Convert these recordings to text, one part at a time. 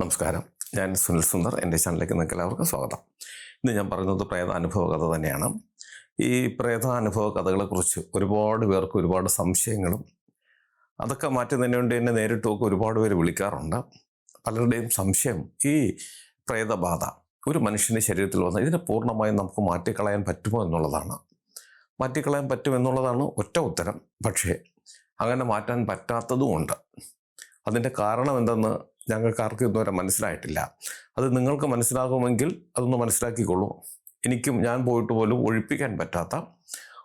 നമസ്കാരം. ഞാൻ സുനിൽ സുന്ദർ. എന്റെ ചാനലിലേക്ക് നിങ്ങൾക്ക് എല്ലാവർക്കും സ്വാഗതം. ഇന്ന് ഞാൻ പറയുന്നത് പ്രേത അനുഭവ കഥ തന്നെയാണ്. ഈ പ്രേത അനുഭവ കഥകളെക്കുറിച്ച് ഒരുപാട് പേർക്ക് ഒരുപാട് സംശയങ്ങളും അതൊക്കെ മാറ്റുന്നതിന് വേണ്ടി എന്നെ നേരിട്ടൊക്കെ ഒരുപാട് പേര് വിളിക്കാറുണ്ട്. പലരുടെയും സംശയം ഈ പ്രേതബാധ ഒരു മനുഷ്യന്റെ ശരീരത്തിൽ വന്ന ഇതിനെ പൂർണമായും നമുക്ക് മാറ്റിക്കളയാൻ പറ്റുമോ എന്നുള്ളതാണ്. മാറ്റിക്കളയാൻ പറ്റുമെന്നുള്ളതാണ് ഒറ്റ ഉത്തരം. പക്ഷേ അങ്ങനെ മാറ്റാൻ പറ്റാത്തതുമുണ്ട് അതിന്റെ കാരണം എന്തെന്ന് ഞങ്ങൾക്ക് ആർക്കും ഇതുവരെ മനസ്സിലായിട്ടില്ല. അത് നിങ്ങൾക്ക് മനസ്സിലാകുമെങ്കിൽ അതൊന്ന് മനസ്സിലാക്കിക്കൊള്ളൂ. എനിക്കും ഞാൻ പോയിട്ട് പോലും ഒഴിപ്പിക്കാൻ പറ്റാത്ത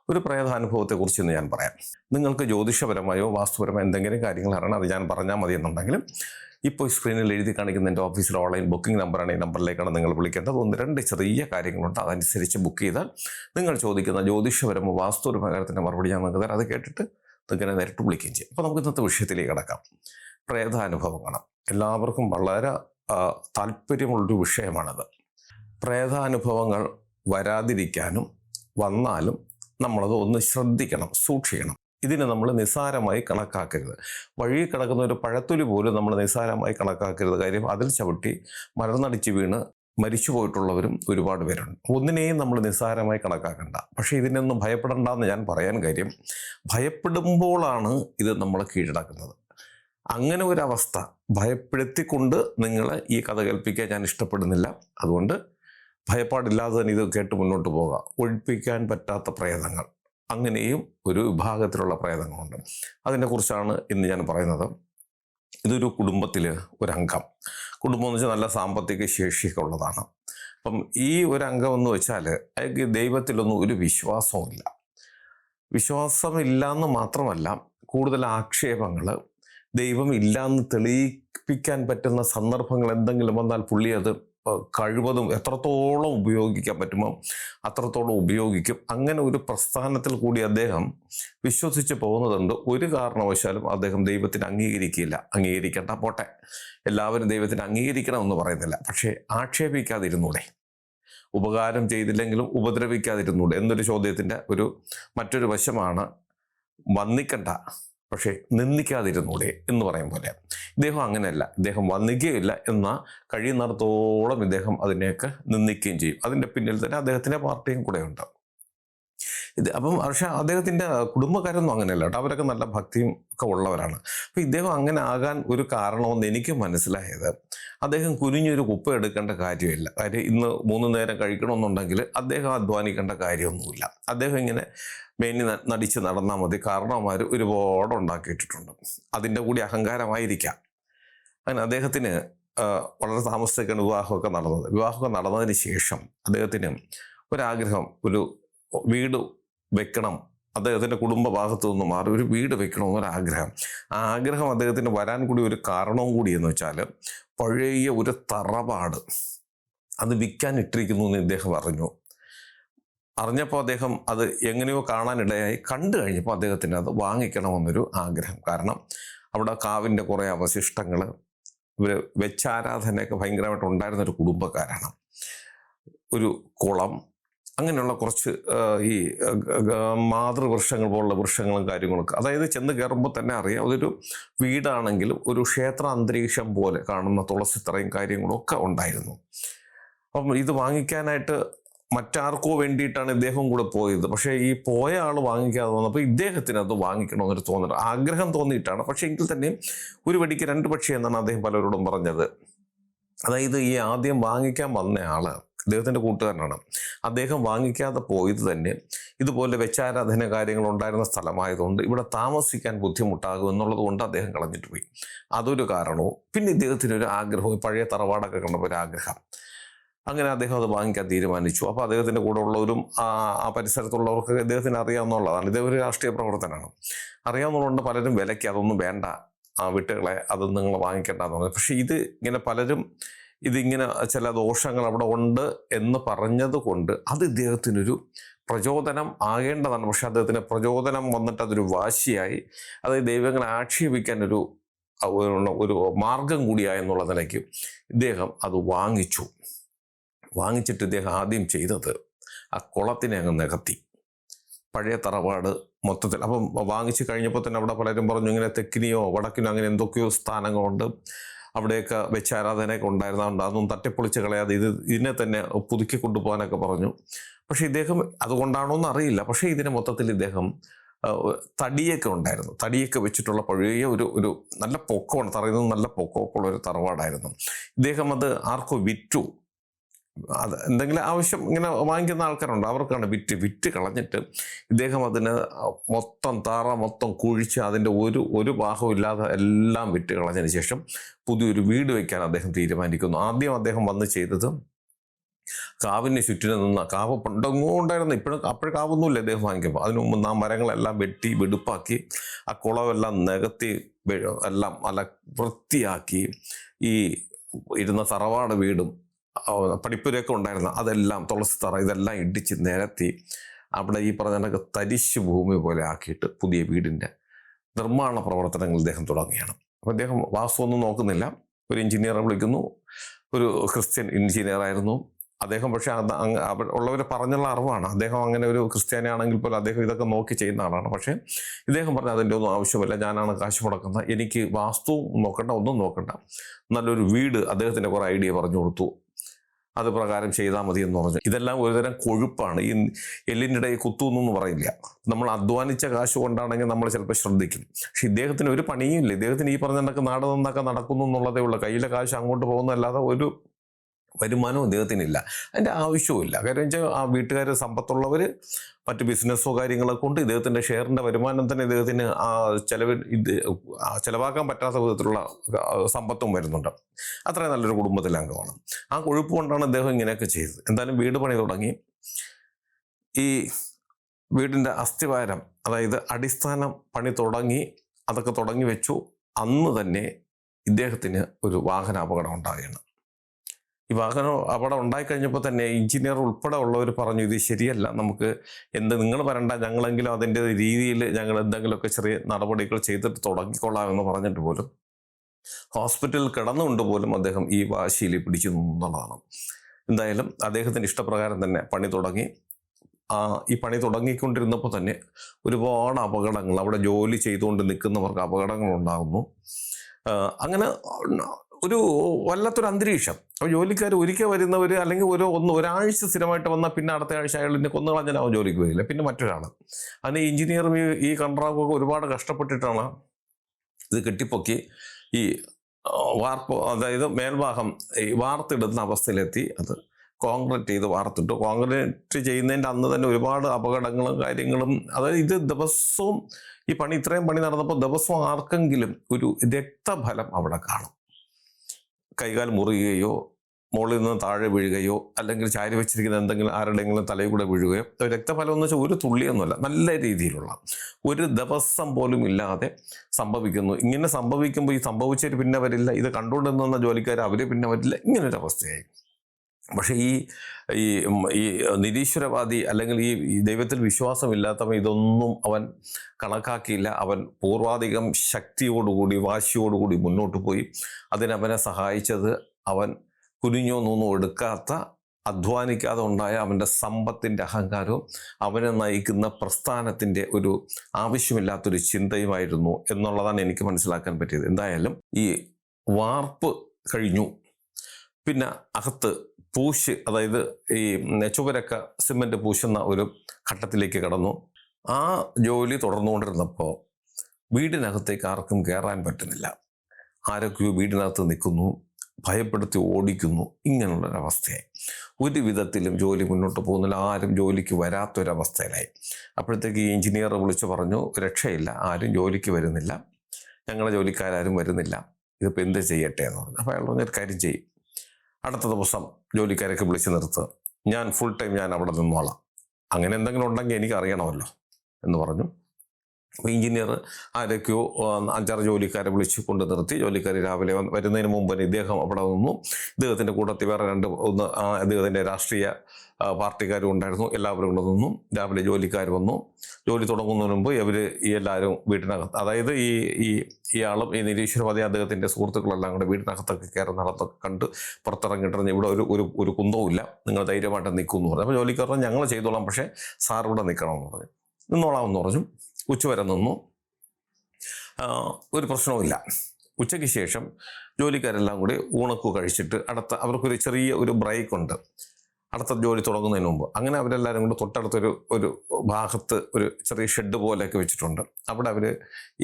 ഒരു പ്രേതാനുഭവത്തെക്കുറിച്ച് ഇന്ന് ഞാൻ പറയാം. നിങ്ങൾക്ക് ജ്യോതിഷപരമായോ വാസ്തുപരമായോ എന്തെങ്കിലും കാര്യങ്ങൾ അറിയണം അത് ഞാൻ പറഞ്ഞാൽ മതി എന്നുണ്ടെങ്കിലും ഇപ്പോൾ സ്ക്രീനിൽ എഴുതി കാണിക്കുന്ന എന്റെ ഓഫീസിലെ ഓൺലൈൻ ബുക്കിംഗ് നമ്പറാണ്. ഈ നമ്പറിലേക്കാണ് നിങ്ങൾ വിളിക്കേണ്ടത്. ഒന്ന് രണ്ട് ചെറിയ കാര്യങ്ങളുണ്ട്. അതനുസരിച്ച് ബുക്ക് ചെയ്താൽ നിങ്ങൾ ചോദിക്കുന്ന ജ്യോതിഷപരമോ വാസ്തുപരമായ കാര്യത്തിന്റെ മറുപടി ഞാൻ നിങ്ങൾക്ക് തരാം. അത് കേട്ടിട്ട് നിങ്ങളെ നേരിട്ട് വിളിക്കുകയും ചെയ്യും. അപ്പോൾ നമുക്ക് ഇന്നത്തെ വിഷയത്തിലേക്ക് കിടക്കാം. പ്രേതാനുഭവങ്ങൾ എല്ലാവർക്കും വളരെ താല്പര്യമുള്ളൊരു വിഷയമാണത്. പ്രേതാനുഭവങ്ങൾ വരാതിരിക്കാനും വന്നാലും നമ്മളത് ഒന്ന് ശ്രദ്ധിക്കണം സൂക്ഷിക്കണം. ഇതിനെ നമ്മൾ നിസ്സാരമായി കണക്കാക്കരുത്. വഴി കിടക്കുന്ന ഒരു പഴത്തൊലി പോലും നമ്മൾ നിസ്സാരമായി കണക്കാക്കരുത്. കാര്യം അതിൽ ചവിട്ടി മരന്നടിച്ച് വീണ് മരിച്ചു പോയിട്ടുള്ളവരും ഒരുപാട് പേരുണ്ട്. ഒന്നിനെയും നമ്മൾ നിസ്സാരമായി കണക്കാക്കണ്ട. പക്ഷേ ഇതിനൊന്നും ഭയപ്പെടണ്ട എന്ന് ഞാൻ പറയാൻ കാര്യം ഭയപ്പെടുമ്പോഴാണ് ഇത് നമ്മൾ കീഴടക്കുന്നത്. അങ്ങനെ ഒരു അവസ്ഥ ഭയപ്പെടുത്തിക്കൊണ്ട് നിങ്ങളെ ഈ കഥ കേൾപ്പിക്കാൻ ഞാൻ ഇഷ്ടപ്പെടുന്നില്ല. അതുകൊണ്ട് ഭയപ്പാടില്ലാതെ തന്നെ ഇത് കേട്ട് മുന്നോട്ട് പോവുക. ഒഴിപ്പിക്കാൻ പറ്റാത്ത പ്രേതങ്ങൾ. അങ്ങനെയും ഒരു വിഭാഗത്തിലുള്ള പ്രേതങ്ങളുണ്ട്. അതിനെക്കുറിച്ചാണ് ഇന്ന് ഞാൻ പറയുന്നത്. ഇതൊരു കുടുംബത്തിൽ ഒരംഗം. കുടുംബം എന്ന് വെച്ചാൽ നല്ല സാമ്പത്തിക ശേഷിയൊക്കെ ഉള്ളതാണ്. അപ്പം ഈ ഒരു എന്ന് വെച്ചാൽ അയാൾക്ക് ദൈവത്തിലൊന്നും ഒരു വിശ്വാസവുമില്ല. വിശ്വാസമില്ല എന്ന് മാത്രമല്ല കൂടുതൽ ആക്ഷേപങ്ങൾ ദൈവം ഇല്ലാന്ന് തെളിയിപ്പിക്കാൻ പറ്റുന്ന സന്ദർഭങ്ങൾ എന്തെങ്കിലും വന്നാൽ പുള്ളി അത് കഴിവതും എത്രത്തോളം ഉപയോഗിക്കാൻ പറ്റുമോ അത്രത്തോളം ഉപയോഗിക്കും. അങ്ങനെ ഒരു പ്രസ്ഥാനത്തിൽ കൂടി അദ്ദേഹം വിശ്വസിച്ച് പോകുന്നതുണ്ട്. ഒരു കാരണവശാലും അദ്ദേഹം ദൈവത്തിന് അംഗീകരിക്കില്ല. അംഗീകരിക്കേണ്ട പോട്ടെ. എല്ലാവരും ദൈവത്തിന് അംഗീകരിക്കണമെന്ന് പറയുന്നില്ല. പക്ഷേ ആക്ഷേപിക്കാതിരുന്നൂടെ. ഉപകാരം ചെയ്തില്ലെങ്കിലും ഉപദ്രവിക്കാതിരുന്നൂടെ എന്നൊരു ചോദ്യത്തിന്റെ ഒരു മറ്റൊരു വശമാണ് വന്നിക്കണ്ട. പക്ഷേ നിന്ദിക്കാതിരുന്നൂടെ എന്ന് പറയും പോലെ. ഇദ്ദേഹം അങ്ങനെയല്ല. ഇദ്ദേഹം വന്നിക്കുകയില്ല എന്ന കഴിയുന്നിടത്തോളം ഇദ്ദേഹം അതിനെയൊക്കെ നിന്ദിക്കുകയും ചെയ്യും. അതിന്റെ പിന്നിൽ തന്നെ അദ്ദേഹത്തിന്റെ പാർട്ടിയും കൂടെ ഉണ്ട് ഇത് അപ്പം പക്ഷേ അദ്ദേഹത്തിന്റെ കുടുംബക്കാരൊന്നും അങ്ങനെയല്ല കേട്ടോ. അവരൊക്കെ നല്ല ഭക്തിയും ഒക്കെ ഉള്ളവരാണ്. അപ്പം ഇദ്ദേഹം അങ്ങനെ ആകാൻ ഒരു കാരണമെന്ന് എനിക്ക് മനസ്സിലായത് അദ്ദേഹം കുനിഞ്ഞൊരു കുപ്പ എടുക്കേണ്ട കാര്യമില്ല. കാര്യം ഇന്ന് മൂന്ന് നേരം കഴിക്കണമെന്നുണ്ടെങ്കിൽ അദ്ദേഹം അധ്വാനിക്കേണ്ട കാര്യമൊന്നുമില്ല. അദ്ദേഹം ഇങ്ങനെ മേനി നടിച്ച് നടന്നാൽ മതി. കാരണവന്മാർ ഒരുപാട് ഉണ്ടാക്കിയിട്ടിട്ടുണ്ട്. അതിന്റെ കൂടി അഹങ്കാരമായിരിക്കാം. അങ്ങനെ അദ്ദേഹത്തിന് വളരെ താമസിച്ചൊക്കെയാണ് വിവാഹമൊക്കെ നടന്നത്. വിവാഹമൊക്കെ നടന്നതിന് ശേഷം അദ്ദേഹത്തിന് ഒരാഗ്രഹം ഒരു വീട് വെക്കണം. അദ്ദേഹത്തിന്റെ കുടുംബ ഭാഗത്തു നിന്ന് മാറി ഒരു വീട് വെക്കണമെന്നൊരാഗ്രഹം. ആ ആഗ്രഹം അദ്ദേഹത്തിന് വരാൻ കൂടി ഒരു കാരണവും കൂടി എന്ന് വെച്ചാൽ പഴയ ഒരു തറവാട്. അത് വിൽക്കാൻ ഇട്ടിരിക്കുന്നു എന്ന് ഇദ്ദേഹം അറിഞ്ഞു. അറിഞ്ഞപ്പോൾ അദ്ദേഹം അത് എങ്ങനെയോ കാണാനിടയായി. കണ്ടു കഴിഞ്ഞപ്പോൾ അദ്ദേഹത്തിന് അത് വാങ്ങിക്കണമെന്നൊരു ആഗ്രഹം. കാരണം അവിടെ കാവിന്റെ കുറേ അവശിഷ്ടങ്ങൾ ഇവർ വെച്ചാരാധനയൊക്കെ ഭയങ്കരമായിട്ട് ഉണ്ടായിരുന്ന ഒരു കുടുംബക്കാരാണ്. ഒരു കുളം അങ്ങനെയുള്ള കുറച്ച് ഈ മാതൃവൃക്ഷങ്ങൾ പോലുള്ള വൃക്ഷങ്ങളും കാര്യങ്ങളൊക്കെ. അതായത് ചെന്ന് കയറുമ്പോൾ തന്നെ അറിയാം അതൊരു വീടാണെങ്കിലും ഒരു ക്ഷേത്ര അന്തരീക്ഷം പോലെ കാണുന്ന തുളസിത്തറയും കാര്യങ്ങളും ഒക്കെ ഉണ്ടായിരുന്നു. അപ്പം ഇത് വാങ്ങിക്കാനായിട്ട് മറ്റാർക്കോ വേണ്ടിയിട്ടാണ് ഇദ്ദേഹം കൂടെ പോയത്. പക്ഷേ ഈ പോയ ആൾ വാങ്ങിക്കാതെ വന്നപ്പോൾ ഇദ്ദേഹത്തിന് അത് വാങ്ങിക്കണമെന്നൊരു തോന്നൽ ആഗ്രഹം തോന്നിയിട്ടാണ്. പക്ഷേ എങ്കിൽ തന്നെയും ഒരു വടിക്ക് രണ്ട് പക്ഷി എന്നാണ് അദ്ദേഹം പലരോടും പറഞ്ഞത്. അതായത് ഈ ആദ്യം വാങ്ങിക്കാൻ വന്ന ആൾ അദ്ദേഹത്തിന്റെ കൂട്ടുകാരനാണ്. അദ്ദേഹം വാങ്ങിക്കാതെ പോയത് തന്നെ ഇതുപോലെ വെച്ചാരാധന കാര്യങ്ങൾ ഉണ്ടായിരുന്ന സ്ഥലമായതുകൊണ്ട് ഇവിടെ താമസിക്കാൻ ബുദ്ധിമുട്ടാകും എന്നുള്ളത് കൊണ്ട് അദ്ദേഹം കളഞ്ഞിട്ട് പോയി. അതൊരു കാരണവും. പിന്നെ ഇദ്ദേഹത്തിന് ഒരു ആഗ്രഹവും പഴയ തറവാടൊക്കെ കണ്ടപ്പോൾ ഒരു ആഗ്രഹം. അങ്ങനെ അദ്ദേഹം അത് വാങ്ങിക്കാൻ തീരുമാനിച്ചു. അപ്പോൾ അദ്ദേഹത്തിന്റെ കൂടെ ഉള്ളവരും ആ പരിസരത്തുള്ളവർക്ക് ഇദ്ദേഹത്തിന് അറിയാവുന്നതാണ് ഇദ്ദേഹം ഒരു രാഷ്ട്രീയ പ്രവർത്തനമാണ് അറിയാവുന്നതുകൊണ്ട് പലരും വിലയ്ക്ക് അതൊന്നും വേണ്ട. ആ വിട്ടുകളെ അത് നിങ്ങൾ വാങ്ങിക്കേണ്ടെന്ന് പറഞ്ഞു. പക്ഷേ ഇത് ഇങ്ങനെ പലരും ഇതിങ്ങനെ ചില ദോഷങ്ങൾ അവിടെ ഉണ്ട് എന്ന് പറഞ്ഞതുകൊണ്ട് അത് ഇദ്ദേഹത്തിനൊരു പ്രചോദനം ആകേണ്ടതാണ്. പക്ഷെ അദ്ദേഹത്തിന് പ്രചോദനം വന്നിട്ട് അതൊരു വാശിയായി. അത് ദൈവങ്ങളെ ആക്ഷേപിക്കാൻ ഒരു ഒരു- മാർഗം മാർഗം കൂടിയായെന്നുള്ള നിലയ്ക്ക് ഇദ്ദേഹം അത് വാങ്ങിച്ചു. വാങ്ങിച്ചിട്ട് ഇദ്ദേഹം ആദ്യം ചെയ്തത് ആ കുളത്തിനെ അങ്ങ് നികത്തി. പഴയ തറവാട് മൊത്തത്തിൽ. അപ്പം വാങ്ങിച്ചു കഴിഞ്ഞപ്പോൾ തന്നെ അവിടെ പലരും പറഞ്ഞു ഇങ്ങനെ തെക്കിനിയോ വടക്കിനോ അങ്ങനെ എന്തൊക്കെയോ സ്ഥാനങ്ങളുണ്ട്. അവിടെയൊക്കെ വെച്ച് ആരാധനയൊക്കെ ഉണ്ടായിരുന്നതുകൊണ്ട് അതൊന്നും തട്ടിപ്പൊളിച്ച് കളയാതെ ഇത് ഇതിനെ തന്നെ പുതുക്കി കൊണ്ടുപോകാനൊക്കെ പറഞ്ഞു. പക്ഷേ ഇദ്ദേഹം അതുകൊണ്ടാണോ എന്ന് അറിയില്ല. പക്ഷേ ഇതിന് മൊത്തത്തിൽ ഇദ്ദേഹം തടിയൊക്കെ ഉണ്ടായിരുന്നു. തടിയൊക്കെ വെച്ചിട്ടുള്ള പഴയ ഒരു ഒരു നല്ല പൊക്കമാണ്. തറയുന്നത് നല്ല പൊക്കമൊക്കെ ഉള്ള ഒരു തറവാടായിരുന്നു. ഇദ്ദേഹം അത് ആർക്കോ വിറ്റു. അത് എന്തെങ്കിലും ആവശ്യം ഇങ്ങനെ വാങ്ങിക്കുന്ന ആൾക്കാരുണ്ട്. അവർക്കാണ് വിറ്റ് വിറ്റ് കളഞ്ഞിട്ട് ഇദ്ദേഹം അതിന് മൊത്തം താറ മൊത്തം കുഴിച്ച് അതിന്റെ ഒരു ഒരു ഭാഗവും ഇല്ലാതെ എല്ലാം വിറ്റ് കളഞ്ഞതിന് ശേഷം പുതിയൊരു വീട് വയ്ക്കാൻ അദ്ദേഹം തീരുമാനിക്കുന്നു. ആദ്യം അദ്ദേഹം വന്ന് ചെയ്തത് കാവിന് ചുറ്റിന് നിന്ന കാവ് പണ്ടെങ്ങോ ഉണ്ടായിരുന്നു. ഇപ്പോഴും അപ്പോഴും കാവൊന്നുമില്ല അദ്ദേഹം വാങ്ങിക്കുമ്പോൾ. അതിനു മുമ്പ് ആ മരങ്ങളെല്ലാം വെട്ടി വെടുപ്പാക്കി ആ കുളമെല്ലാം നികത്തി എല്ലാം അല്ല വൃത്തിയാക്കി ഈ ഇരുന്ന തറവാട് വീടും ആ, പടിപ്പുരയൊക്കെ ഉണ്ടായിരുന്ന അതെല്ലാം തുളസി തറ ഇതെല്ലാം ഇടിച്ച് നിരത്തി അവിടെ ഈ പറഞ്ഞ കണക്ക് തരിശ് ഭൂമി പോലെ ആക്കിയിട്ട് പുതിയ വീടിന്റെ നിർമ്മാണ പ്രവർത്തനങ്ങൾ ഇദ്ദേഹം തുടങ്ങുകയാണ്. അപ്പോൾ അദ്ദേഹം വാസ്തു ഒന്നും നോക്കുന്നില്ല. ഒരു എഞ്ചിനീയറെ വിളിക്കുന്നു. ഒരു ക്രിസ്ത്യൻ എഞ്ചിനീയർ ആയിരുന്നു. അദ്ദേഹം പക്ഷേ ഉള്ളവർ പറഞ്ഞുള്ള അറിവാണ്. അദ്ദേഹം അങ്ങനെ ഒരു ക്രിസ്ത്യാനി ആണെങ്കിൽ പോലും അദ്ദേഹം ഇതൊക്കെ നോക്കി ചെയ്യുന്ന ആളാണ്. പക്ഷേ ഇദ്ദേഹം പറഞ്ഞ അതിന്റെ ഒന്നും ആവശ്യമില്ല. ഞാനാണ് കാശ് മുടക്കുന്നത്. എനിക്ക് വാസ്തു നോക്കണ്ട ഒന്നും നോക്കണ്ട. നല്ലൊരു വീട് അദ്ദേഹത്തിന്റെ കുറേ ഐഡിയ പറഞ്ഞു കൊടുത്തു. അത് പ്രകാരം ചെയ്താൽ മതി എന്ന് പറഞ്ഞു ഇതെല്ലാം ഒരുതരം കൊഴുപ്പാണ്. ഈ എല്ലിന്റെ ഇടയിൽ കുത്തുന്നൊന്നും പറയില്ല. നമ്മൾ അധ്വാനിച്ച കാശ് കൊണ്ടാണെങ്കിൽ നമ്മൾ ചിലപ്പോൾ ശ്രദ്ധിക്കും. പക്ഷെ ഇദ്ദേഹത്തിന് ഒരു പണിയും ഇല്ല. ഇദ്ദേഹത്തിന് ഈ പറഞ്ഞ നടക്ക് നാട് നന്നൊക്കെ നടക്കുന്നു എന്നുള്ളതേ ഉള്ളൂ. കയ്യിലെ കാശ് അങ്ങോട്ട് പോകുന്നതല്ലാതെ ഒരു വരുമാനവും അദ്ദേഹത്തിനില്ല. അതിന്റെ ആവശ്യവുമില്ല. കാര്യം വെച്ചാൽ ആ വീട്ടുകാർ സമ്പത്തുള്ളവർ മറ്റ് ബിസിനസ്സോ കാര്യങ്ങളൊക്കെ കൊണ്ട് ഇദ്ദേഹത്തിന്റെ ഷെയറിന്റെ വരുമാനം തന്നെ ഇദ്ദേഹത്തിന് ആ ചിലവ് ഇത് ചിലവാക്കാൻ പറ്റാത്ത വിധത്തിലുള്ള സമ്പത്തും വരുന്നുണ്ട്. അത്രയും നല്ലൊരു കുടുംബത്തിലെ അംഗമാണ്. ആ കൊഴുപ്പ് കൊണ്ടാണ് അദ്ദേഹം ഇങ്ങനെയൊക്കെ ചെയ്തത്. എന്തായാലും വീട് പണി തുടങ്ങി. ഈ വീടിന്റെ അസ്ഥിവാരം അതായത് അടിസ്ഥാനം പണി തുടങ്ങി അതൊക്കെ തുടങ്ങി വെച്ചു. അന്ന് തന്നെ ഇദ്ദേഹത്തിന് ഒരു വാഹന അപകടം ഉണ്ടാകുകയാണ് ഈ വാഹനം അപകടം ഉണ്ടായിക്കഴിഞ്ഞപ്പോൾ തന്നെ എഞ്ചിനീയർ ഉൾപ്പെടെ ഉള്ളവർ പറഞ്ഞു ഇത് ശരിയല്ല. നമുക്ക് എന്ത് നിങ്ങൾ വരണ്ട ഞങ്ങളെങ്കിലും അതിന്റെ രീതിയിൽ ഞങ്ങൾ എന്തെങ്കിലുമൊക്കെ ചെറിയ നടപടികൾ ചെയ്തിട്ട് തുടങ്ങിക്കൊള്ളാം എന്ന് പറഞ്ഞിട്ട് പോലും ഹോസ്പിറ്റലിൽ കിടന്നുകൊണ്ട് പോലും അദ്ദേഹം ഈ വാശിയിൽ പിടിച്ചു എന്നുള്ളതാണ് എന്തായാലും അദ്ദേഹത്തിന്റെ ഇഷ്ടപ്രകാരം തന്നെ പണി തുടങ്ങി. ആ ഈ പണി തുടങ്ങിക്കൊണ്ടിരുന്നപ്പോൾ തന്നെ ഒരുപാട് അപകടങ്ങൾ അവിടെ ജോലി ചെയ്തുകൊണ്ട് നിൽക്കുന്നവർക്ക് അപകടങ്ങൾ ഉണ്ടാകുന്നു. അങ്ങനെ ഒരു വല്ലാത്തൊരു അന്തരീക്ഷം. അപ്പോൾ ജോലിക്കാർ ഒരിക്കൽ വരുന്നവർ അല്ലെങ്കിൽ ഒരു ഒന്ന് ഒരാഴ്ച സ്ഥിരമായിട്ട് വന്നാൽ പിന്നെ അടുത്ത ആഴ്ച അയാളിനെ കൊന്നു കളഞ്ഞാൽ അവൻ ജോലിക്ക് വരില്ല പിന്നെ മറ്റൊരാൾ അതിന് എഞ്ചിനീയറും ഈ ഈ കൺട്രാക്ടൊക്കെ ഒരുപാട് കഷ്ടപ്പെട്ടിട്ടാണ് ഇത് കെട്ടിപ്പൊക്കി ഈ വാർപ്പ് അതായത് മേൽഭാഗം ഈ വാർത്തിടുന്ന അവസ്ഥയിലെത്തി. അത് കോൺക്രീറ്റ് ചെയ്ത് വാർത്തിട്ടു. കോൺക്രീറ്റ് ചെയ്യുന്നതിന്റെ അന്ന് തന്നെ ഒരുപാട് അപകടങ്ങളും കാര്യങ്ങളും. അതായത് ഇത് ദിവസവും ഈ പണി ഇത്രയും പണി നടന്നപ്പോൾ ദിവസവും ആർക്കെങ്കിലും ഒരു രക്തഫലം അവിടെ കാണും. കൈകാൽ മുറിയുകയോ മുകളിൽ നിന്ന് താഴെ വീഴുകയോ അല്ലെങ്കിൽ ചാരി വെച്ചിരിക്കുന്ന എന്തെങ്കിലും ആരുടെയെങ്കിലും തലയിൽ കൂടെ വീഴുകയോ രക്തഫലം എന്ന് വെച്ചാൽ ഒരു തുള്ളിയൊന്നുമല്ല നല്ല രീതിയിലുള്ള ഒരു ദിവസം പോലും ഇല്ലാതെ സംഭവിക്കുന്നു. ഇങ്ങനെ സംഭവിക്കുമ്പോൾ ഈ സംഭവിച്ചവർ പിന്നെ വരില്ല ഇത് കണ്ടുകൊണ്ടിരുന്ന ജോലിക്കാർ അവർ പിന്നെ വരില്ല ഇങ്ങനൊരു അവസ്ഥയായി പക്ഷേ ഈ ഈ ഈ നിരീശ്വരവാദി അല്ലെങ്കിൽ ഈ ദൈവത്തിൽ വിശ്വാസമില്ലാത്തവൻ ഇതൊന്നും അവൻ കണക്കാക്കിയില്ല. അവൻ പൂർവാധികം ശക്തിയോടുകൂടി വാശിയോടുകൂടി മുന്നോട്ട് പോയി. അതിനവനെ സഹായിച്ചത് അവൻ കുനിഞ്ഞോ നൂന്നോ എടുക്കാത്ത അധ്വാനിക്കാതെ ഉണ്ടായ അവന്റെ സമ്പത്തിന്റെ അഹങ്കാരവും അവനെ നയിക്കുന്ന പ്രസ്ഥാനത്തിന്റെ ഒരു ആവശ്യമില്ലാത്തൊരു ചിന്തയുമായിരുന്നു എന്നുള്ളതാണ് എനിക്ക് മനസ്സിലാക്കാൻ പറ്റിയത്. എന്തായാലും ഈ വാർപ്പ് കഴിഞ്ഞു. പിന്നെ അകത്ത് പൂശ് അതായത് ഈ ചുവരക്ക സിമെന്റ് പൂശുന്ന ഒരു ഘട്ടത്തിലേക്ക് കടന്നു. ആ ജോലി തുടർന്നുകൊണ്ടിരുന്നപ്പോൾ വീടിനകത്തേക്ക് ആർക്കും കയറാൻ പറ്റുന്നില്ല. ആരൊക്കെയോ വീടിനകത്ത് നിൽക്കുന്നു ഭയപ്പെടുത്തി ഓടിക്കുന്നു. ഇങ്ങനെയുള്ളൊരവസ്ഥയായി. ഒരു വിധത്തിലും ജോലി മുന്നോട്ട് പോകുന്നില്ല. ആരും ജോലിക്ക് വരാത്തൊരവസ്ഥയിലായി. അപ്പോഴത്തേക്ക് ഈ എഞ്ചിനീയർ വിളിച്ച് പറഞ്ഞു രക്ഷയില്ല ആരും ജോലിക്ക് വരുന്നില്ല. ഞങ്ങളുടെ ജോലിക്കാരും വരുന്നില്ല. ഇതിപ്പോൾ എന്ത് ചെയ്യട്ടെ? എന്ന് പറഞ്ഞു. അപ്പോൾ അയാൾ പറഞ്ഞൊരു കാര്യം ചെയ്യും. അടുത്ത ദിവസം ജോലിക്കാരൊക്കെ വിളിച്ചു നിർത്തുക ഞാൻ ഫുൾ ടൈം ഞാൻ അവിടെ നിന്നോളാം. അങ്ങനെ എന്തെങ്കിലും ഉണ്ടെങ്കിൽ എനിക്ക് അറിയണമല്ലോ എന്ന് പറഞ്ഞു. എഞ്ചിനീയർ ആരൊക്കെയോ അഞ്ചാറ് ജോലിക്കാരെ വിളിച്ച് കൊണ്ട് നിർത്തി. ജോലിക്കാർ രാവിലെ വരുന്നതിന് മുമ്പ് തന്നെ ഇദ്ദേഹം അവിടെ നിന്നു. ഇദ്ദേഹത്തിന്റെ കൂട്ടത്തിൽ വേറെ രണ്ട് ഒന്ന് അദ്ദേഹത്തിന്റെ രാഷ്ട്രീയ പാർട്ടിക്കാരും ഉണ്ടായിരുന്നു. എല്ലാവരും കൂടെ നിന്നു. രാവിലെ ജോലിക്കാർ വന്നു. ജോലി തുടങ്ങുന്നതിന് മുമ്പ് ഇവർ ഈ എല്ലാവരും വീട്ടിനകത്ത് അതായത് ഈ ഈ ഇയാളും ഈ നിരീശ്വരവാദി അദ്ദേഹത്തിന്റെ സുഹൃത്തുക്കളെല്ലാം കൂടെ വീടിനകത്തൊക്കെ കയറി നടത്തൊക്കെ കണ്ട് പുറത്തിറങ്ങിയിട്ടിരുന്ന് ഇവിടെ ഒരു ഒരു ഒരു കുന്തവുമില്ല നിങ്ങൾ ധൈര്യമായിട്ട് നിൽക്കുമെന്ന് പറഞ്ഞു. അപ്പോൾ ജോലിക്കാരനെ ഞങ്ങൾ ചെയ്തോളാം. പക്ഷേ സാർ ഇവിടെ നിൽക്കണമെന്ന് പറഞ്ഞു. നിന്നോളാം എന്ന് പറഞ്ഞു. ഉച്ചവരെ നിന്നു. ഒരു പ്രശ്നവുമില്ല. ഉച്ചയ്ക്ക് ശേഷം ജോലിക്കാരെല്ലാം കൂടി ഊണക്കു കഴിച്ചിട്ട് അടുത്ത അവർക്കൊരു ചെറിയ ഒരു ബ്രേക്ക് ഉണ്ട്. അടുത്ത ജോലി തുടങ്ങുന്നതിന് മുമ്പ്. അങ്ങനെ അവരെല്ലാവരും കൂടി തൊട്ടടുത്തൊരു ഒരു ഭാഗത്ത് ഒരു ചെറിയ ഷെഡ് പോലെയൊക്കെ വെച്ചിട്ടുണ്ട്. അവിടെ അവർ